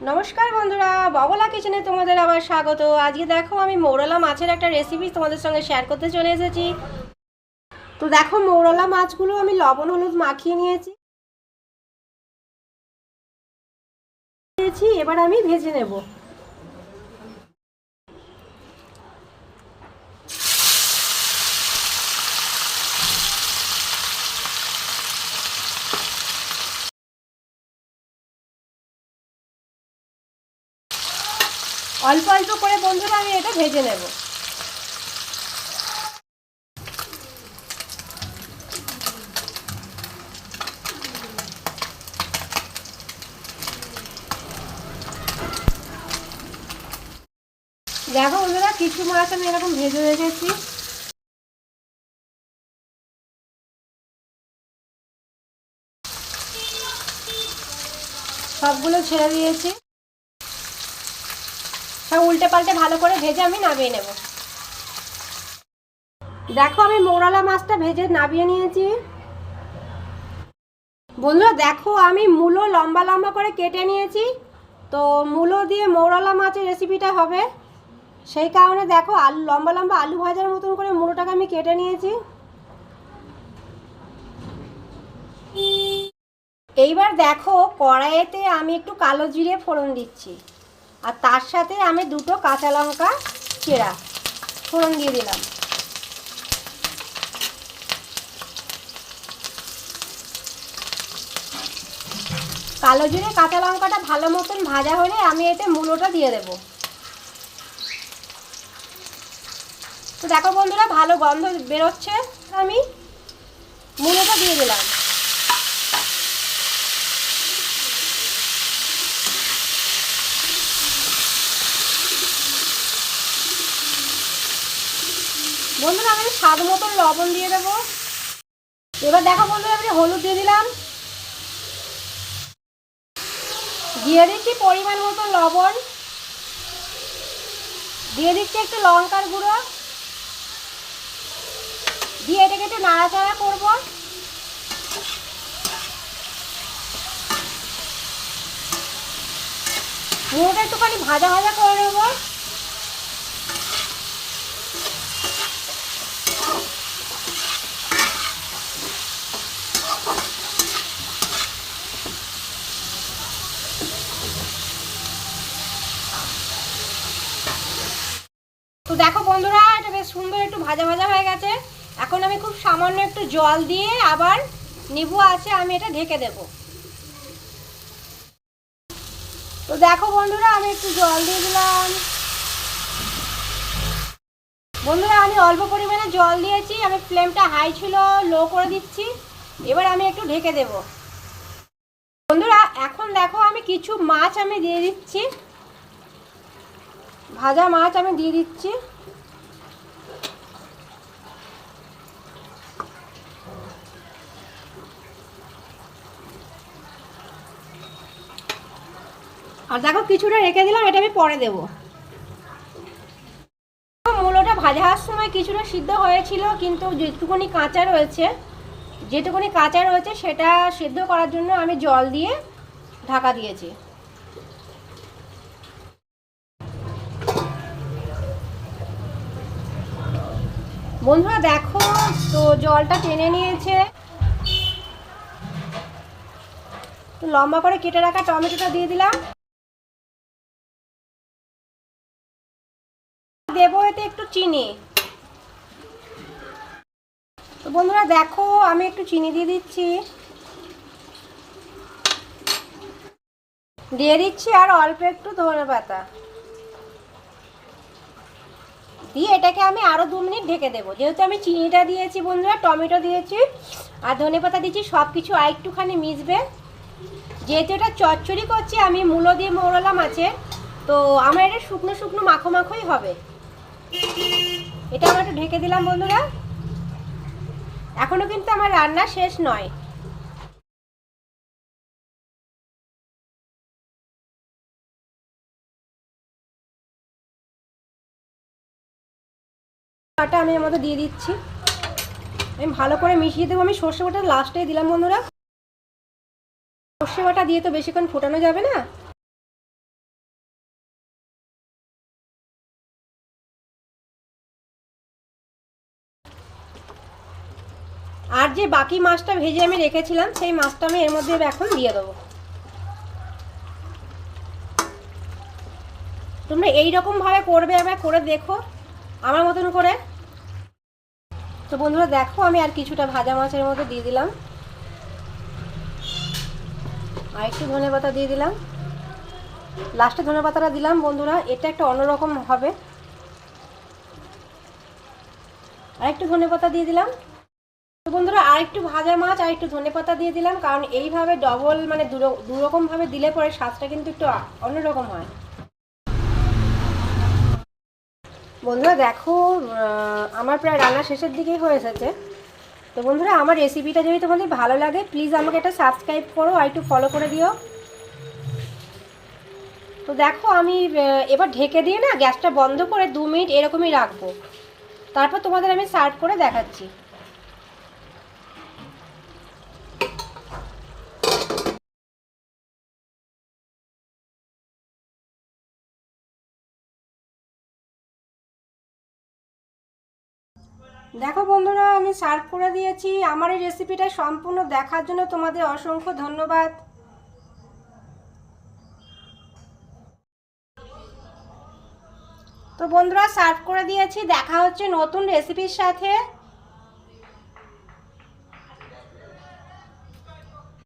নমস্কার বন্ধুরা, বাবলা কিচেনে তোমাদের আবার স্বাগত। আজকে দেখো আমি মৌরলা মাছের একটা রেসিপি তোমাদের সঙ্গে শেয়ার করতে চলে এসেছি। তো দেখো মৌরলা মাছগুলো আমি লবণ, হলুদ মাখিয়ে নিয়েছি, এবার আমি ভেজে নেব। অল্প অল্প করে বন্ধুরা আমি এটা ভেজে নেব। দেখো বন্ধুরা, কিছু মাছ আমি এরকম ভেজে রেখেছি। সবগুলো ছেড়ে দিয়েছি। সব উল্টে পাল্টে ভালো করে ভেজে আমি নামিয়ে নেব। দেখো আমি মৌরালা মাছটা ভেজে নামিয়ে নিয়েছি। বন্ধুরা, দেখো আমি মূলো লম্বা লম্বা করে কেটে নিয়েছি। তো মূলো দিয়ে মৌরালা মাছের রেসিপিটা হবে। সেই কারণে দেখো আলু, লম্বা লম্বা আলু ভাজার মতন করে মূলোটাকে আমি কেটে নিয়েছি। এইবার দেখো কড়াইতে আমি একটু কালো জিরে ফোড়ন দিচ্ছি। আর তার সাথে আমি দুটো কাঁচা লঙ্কা চেরা ফোড়ন দিয়ে দিলাম। কালো জিরে কাঁচা লঙ্কাটা ভালো মতন ভাজা হলে আমি এতে মূলোটা দিয়ে দেব। তো দেখো বন্ধুরা, ভালো গন্ধ বেরোচ্ছে। আমি মূলোটা দিয়ে দিলাম। বন্ধুরা, আমি স্বাদ মতন লবণ দিয়ে দেবো। এবার দেখো বন্ধুরা, আমি হলুদ দিয়ে দিলাম। দিয়ে দিচ্ছি পরিমাণ মতো লবণ। দিয়ে দিচ্ছি একটু লঙ্কার গুঁড়ো। দিয়ে এটাকে একটু নাড়াচাড়া করব। মুড়োটা একটুখানি ভাজা ভাজা করে নেব। দেখো বন্ধুরা, এটা বেশ সুন্দর একটু ভাজা ভাজা হয়ে গেছে। এখন আমি খুব সামান্য একটু জল দিয়ে আবার নিবু আছে, আমি এটা ঢেকে দেব। তো দেখো বন্ধুরা, আমি একটু জল দিয়ে দিলাম। বন্ধুরা, আমি অল্প পরিমাণে জল দিয়েছি, আমি ফ্লেমটা হাই ছিল, লো করে দিচ্ছি। এবার আমি একটু ঢেকে দেব। বন্ধুরা, এখন দেখো আমি কিছু মাছ আমি দিয়ে দিচ্ছি। ভাজা মাছ আমি দিয়ে দিচ্ছি। আর দেখো কিছুটা রেখে দিলাম, এটা আমি পরে দেব। মূলোটা ভাজা হওয়ার সময় কিছুটা সিদ্ধ হয়েছিল, কিন্তু যেটুকুনি কাঁচা রয়েছে, যেটুকুনি কাঁচা রয়েছে সেটা সিদ্ধ করার জন্য আমি জল দিয়ে ঢাকা দিয়েছি। বন্ধুরা দেখো, তো জলটা টেনে নিয়েছে। তো লম্বা করে কেটে রাখা টমেটোটা দিয়ে দিলাম। দেবো এতে একটু চিনি। তো বন্ধুরা দেখো, আমি একটু চিনি দিয়ে দিচ্ছি। দিয়ে দিচ্ছি আর অল্প একটু ধনে পাতা দিয়ে এটাকে আমি আরও দু মিনিট ঢেকে দেবো। যেহেতু আমি চিনিটা দিয়েছি বন্ধুরা, টমেটো দিয়েছি আর ধনে পাতা দিয়েছি সব কিছু আর একটুখানি মিশবে। যেহেতু এটা চচ্চড়ি করছি, আমি মূলো দিয়ে মৌরলা মাছের তো আমার এটা শুকনো শুকনো মাখো মাখোই হবে। এটা আমার একটু ঢেকে দিলাম বন্ধুরা। এখনও কিন্তু আমার রান্না শেষ নয়। আটা আমি এর দিয়ে দিচ্ছি। আমি ভালো করে মিশিয়ে দেবো। আমি সর্ষে বাটা লাস্টে দিলাম বন্ধুরা। সর্ষে বাটা দিয়ে তো বেশিক্ষণ ফোটানো যাবে না। আর যে বাকি মাছটা ভেজে আমি রেখেছিলাম, সেই মাছটা আমি এর মধ্যে এখন দিয়ে দেবো। তোমরা এইরকমভাবে করবে আবার করে দেখো। আমার মতন করে তো বন্ধুরা দেখো, আমি আর কিছুটা ভাজা মাছের মধ্যে দিয়ে দিলাম। আর একটু ধনে পাতা দিয়ে দিলাম। লাস্টে ধনে পাতাটা দিলাম, বন্ধুরা। এটা একটা অন্যরকম হবে। আর একটু ধনে পাতা দিয়ে দিলাম। তো বন্ধুরা, আর একটু ভাজা মাছ, আর একটু ধনে পাতা দিয়ে দিলাম। কারণ এইভাবে ডবল মানে দুরকমভাবে দিলে পরে স্বাদটা কিন্তু একটু অন্যরকম হয়। বন্ধুরা দেখো আমার প্রায় রান্না শেষের দিকেই হয়ে এসেছে। তো বন্ধুরা, আমার রেসিপিটা যদি তোমাদের ভালো লাগে প্লিজ আমাকে একটা সাবস্ক্রাইব করো আর একটু ফলো করে দিও। তো দেখো, আমি এবার ঢেকে দিয়ে না গ্যাসটা বন্ধ করে দু মিনিট এরকমই রাখব। তারপর তোমাদের আমি সার্ভ করে দেখাচ্ছি। দেখো বন্ধুরা, আমি সার্ভ করে দিয়েছি। আমার এই রেসিপিটা সম্পূর্ণ দেখার জন্য তোমাদের অসংখ্য ধন্যবাদ। তো বন্ধুরা সার্ভ করে দিয়েছি। দেখা হচ্ছে নতুন রেসিপির সাথে।